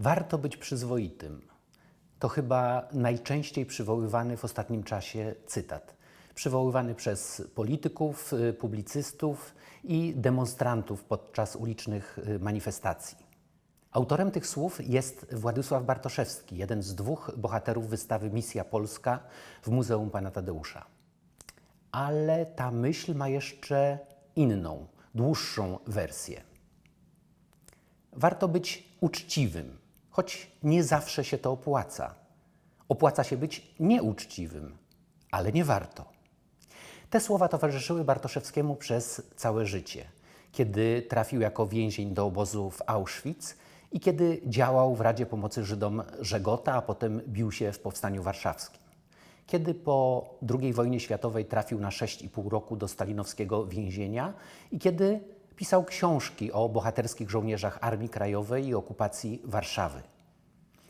Warto być przyzwoitym. To chyba najczęściej przywoływany w ostatnim czasie cytat. Przywoływany przez polityków, y, publicystów i demonstrantów podczas ulicznych y, manifestacji. Autorem tych słów jest Władysław Bartoszewski, jeden z dwóch bohaterów wystawy Misja Polska w Muzeum Pana Tadeusza. Ale ta myśl ma jeszcze inną, dłuższą wersję. Warto być uczciwym, choć nie zawsze się to opłaca. Opłaca się być nieuczciwym, ale nie warto. Te słowa towarzyszyły Bartoszewskiemu przez całe życie, kiedy trafił jako więzień do obozu w Auschwitz i kiedy działał w Radzie Pomocy Żydom Żegota, a potem bił się w Powstaniu Warszawskim. Kiedy po II wojnie światowej trafił na 6,5 roku do stalinowskiego więzienia i kiedy pisał książki o bohaterskich żołnierzach Armii Krajowej i okupacji Warszawy.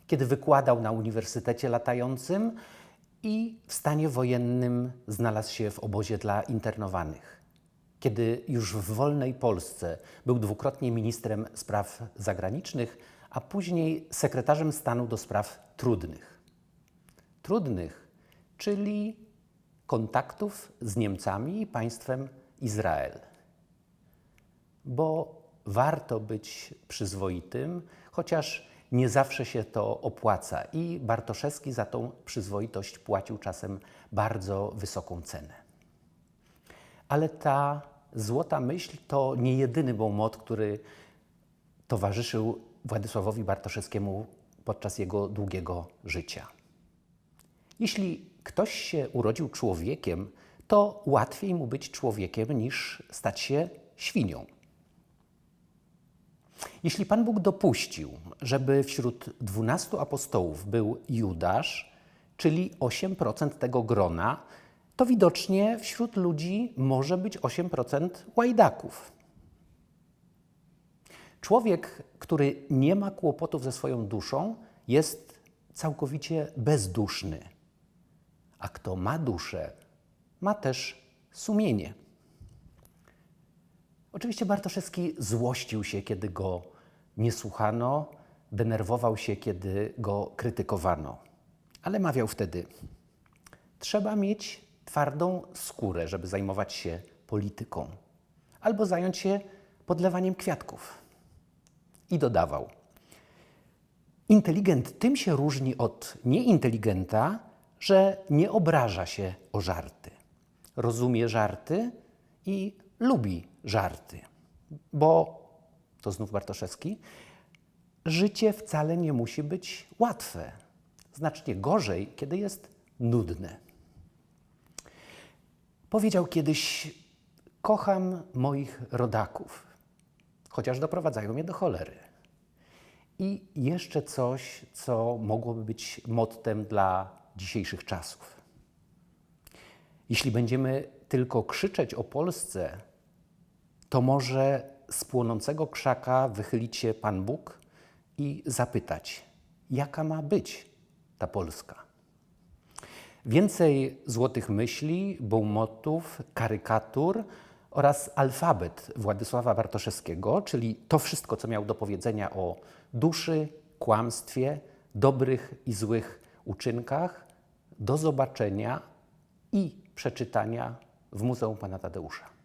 Kiedy wykładał na Uniwersytecie Latającym i w stanie wojennym znalazł się w obozie dla internowanych. Kiedy już w wolnej Polsce był dwukrotnie ministrem spraw zagranicznych, a później sekretarzem stanu do spraw trudnych. Trudnych, czyli kontaktów z Niemcami i państwem Izrael. Bo warto być przyzwoitym, chociaż nie zawsze się to opłaca i Bartoszewski za tą przyzwoitość płacił czasem bardzo wysoką cenę. Ale ta złota myśl to nie jedyny mot, który towarzyszył Władysławowi Bartoszewskiemu podczas jego długiego życia. Jeśli ktoś się urodził człowiekiem, to łatwiej mu być człowiekiem niż stać się świnią. Jeśli Pan Bóg dopuścił, żeby wśród dwunastu apostołów był Judasz, czyli 8% tego grona, to widocznie wśród ludzi może być 8% łajdaków. Człowiek, który nie ma kłopotów ze swoją duszą, jest całkowicie bezduszny. A kto ma duszę, ma też sumienie. Oczywiście Bartoszewski złościł się, kiedy go nie słuchano, denerwował się, kiedy go krytykowano. Ale mawiał wtedy: Trzeba mieć twardą skórę, żeby zajmować się polityką, albo zająć się podlewaniem kwiatków. I dodawał: Inteligent tym się różni od nieinteligenta, że nie obraża się o żarty. Rozumie żarty i lubi żarty. Bo, to znów Bartoszewski, życie wcale nie musi być łatwe. Znacznie gorzej, kiedy jest nudne. Powiedział kiedyś: Kocham moich rodaków, chociaż doprowadzają mnie do cholery. I jeszcze coś, co mogłoby być mottem dla dzisiejszych czasów. Jeśli będziemy tylko krzyczeć o Polsce, to może z płonącego krzaka wychylić się Pan Bóg i zapytać, jaka ma być ta Polska. Więcej złotych myśli, bołmotów, karykatur oraz alfabet Władysława Bartoszewskiego, czyli to wszystko, co miał do powiedzenia o duszy, kłamstwie, dobrych i złych uczynkach, do zobaczenia i przeczytania w Muzeum Pana Tadeusza.